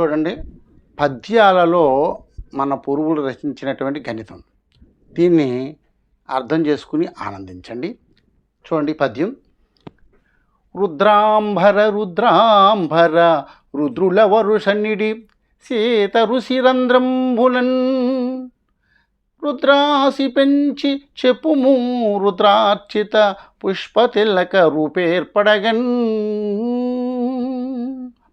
చూడండి. పద్యాలలో మన పూర్వులు రచించినటువంటి గణితం. దీన్ని అర్థం చేసుకుని ఆనందించండి. చూడండి పద్యం. రుద్రాంబర రుద్రాంబర రుద్రుల వరుషనిడి సీత రుసిరంధ్రంబులన్ రుద్రాసి పెంచి చెప్పుము రుద్రార్చిత పుష్పతిలక రూపేర్పడగన్.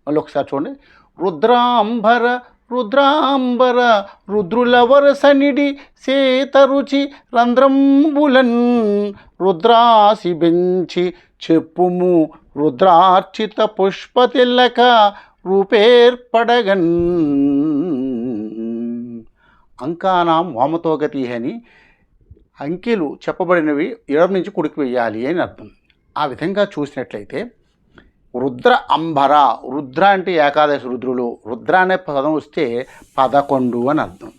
మళ్ళీ ఒకసారి చూడండి. రుద్రాంబర రుద్రాంబర రుద్రుల వరసనిడి సేతరుచి రంధ్రంబులన్ రుద్రాసి బెంచి చెప్పుము రుద్రార్చిత పుష్పతిలక రూపేర్పడగన్. అంకానాం వామతోగతి అని అంకెలు చెప్పబడినవి ఎడమ నుంచి కుడికి వెయ్యాలి అని అర్థం. ఆ విధంగా చూసినట్లయితే రుద్ర అంబర. రుద్ర అంటే ఏకాదశి రుద్రులు. రుద్ర అనే పదం వస్తే పదకొండు అని అర్థం.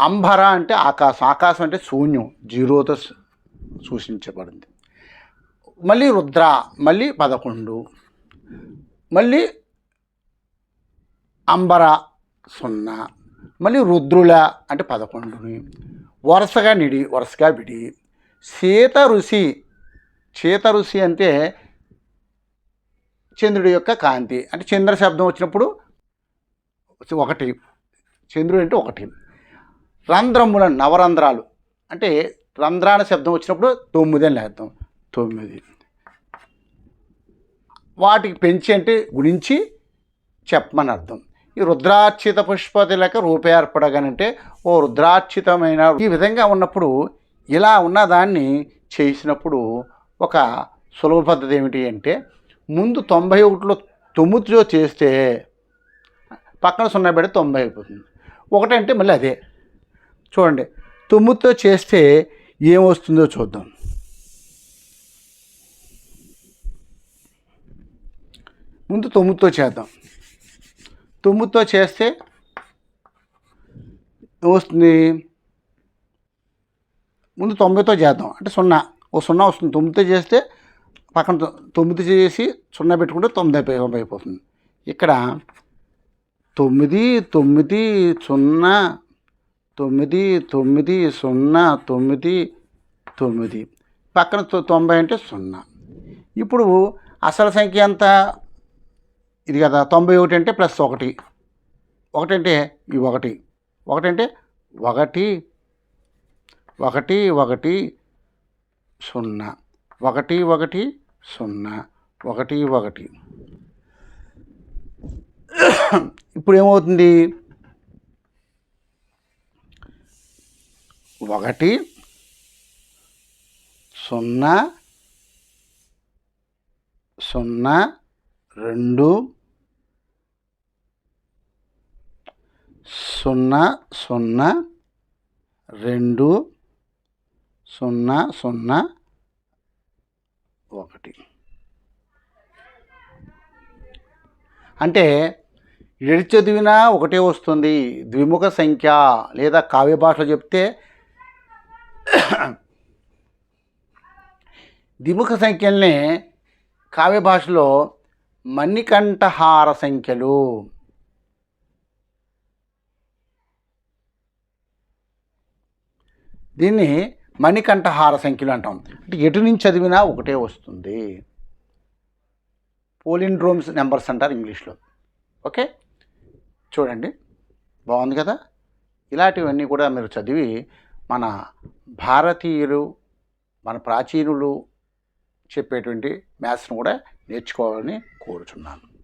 అంబర అంటే ఆకాశం. ఆకాశం అంటే శూన్యం. జీరోతో సూచించబడింది. మళ్ళీ రుద్ర మళ్ళీ పదకొండు. మళ్ళీ అంబర సున్నా. మళ్ళీ రుద్రుల అంటే పదకొండుని. వరుసగా నిడి వరుసగా విడి. సీత ఋషి చీత ఋషి అంటే చంద్రుడి యొక్క కాంతి. అంటే చంద్ర శబ్దం వచ్చినప్పుడు ఒకటి. చంద్రుడు అంటే ఒకటి. రంధ్రముల నవరంధ్రాలు. అంటే రంధ్రాల శబ్దం వచ్చినప్పుడు తొమ్మిది అని లేద్దాం తొమ్మిది. వాటికి పెంచి అంటే గుణించి చెప్పమని అర్థం. ఈ రుద్రార్చిత లెక్క రూపేర్పడగానంటే ఓ రుద్రార్చితమైన ఈ విధంగా ఉన్నప్పుడు ఇలా ఉన్న దాన్ని చేసినప్పుడు ఒక సులభ పద్ధతి ఏమిటి అంటే ముందు తొంభై ఒకటిలో తొమ్మిదిలో చేస్తే పక్కన సున్నా పెడితే తొంభై అయిపోతుంది. ఒకటంటే మళ్ళీ అదే. చూడండి తొమ్మిదితో చేస్తే ఏమొస్తుందో చూద్దాం. ముందు తొమ్మిదితో చేద్దాం. తొమ్మిదితో చేస్తే వస్తుంది? ముందు తొంభైతో చేద్దాం. అంటే సున్నా ఓ సున్నా వస్తుంది. తొమ్మిదితో చేస్తే పక్కన తొమ్మిది చేసి సున్నా పెట్టుకుంటే తొమ్మిది అయిపోయి తొంభై అయిపోతుంది. ఇక్కడ తొమ్మిది తొమ్మిది సున్నా తొమ్మిది తొమ్మిది సున్నా తొమ్మిది తొమ్మిది. పక్కన తొంభై అంటే సున్నా. ఇప్పుడు అసలు సంఖ్య ఎంత? ఇది కదా తొంభై ఒకటి అంటే ప్లస్ ఒకటి. ఒకటి అంటే ఈ ఒకటి. ఒకటి అంటే ఒకటి ఒకటి ఒకటి సున్నా. ఒకటి ఒకటి సున్నా ఒకటి ఒకటి. ఇప్పుడు ఏమవుతుంది ఒకటి సున్నా సున్నా రెండు సున్నా సున్నా రెండు సున్నా సున్నా ఒకటి. అంటే ఎడి చదివినా ఒకటే వస్తుంది. ద్విముఖ సంఖ్య లేదా కావ్య భాషలో చెప్తే ద్విముఖ సంఖ్యల్ని కావ్య భాషలో మణికంఠహార సంఖ్యలు. దీన్ని మణికంఠహార సంఖ్యలు అంటాం. అంటే ఎటు నుంచి చదివినా ఒకటే వస్తుంది. పోలిండ్రోమ్స్ నెంబర్స్ అంటారు ఇంగ్లీష్లో. ఓకే? చూడండి. బాగుంది కదా? ఇలాంటివన్నీ కూడా మీరు చదివి మన భారతీయులు మన ప్రాచీనులు చెప్పేటువంటి మ్యాథ్స్ను కూడా నేర్చుకోవాలని కోరుచున్నాను.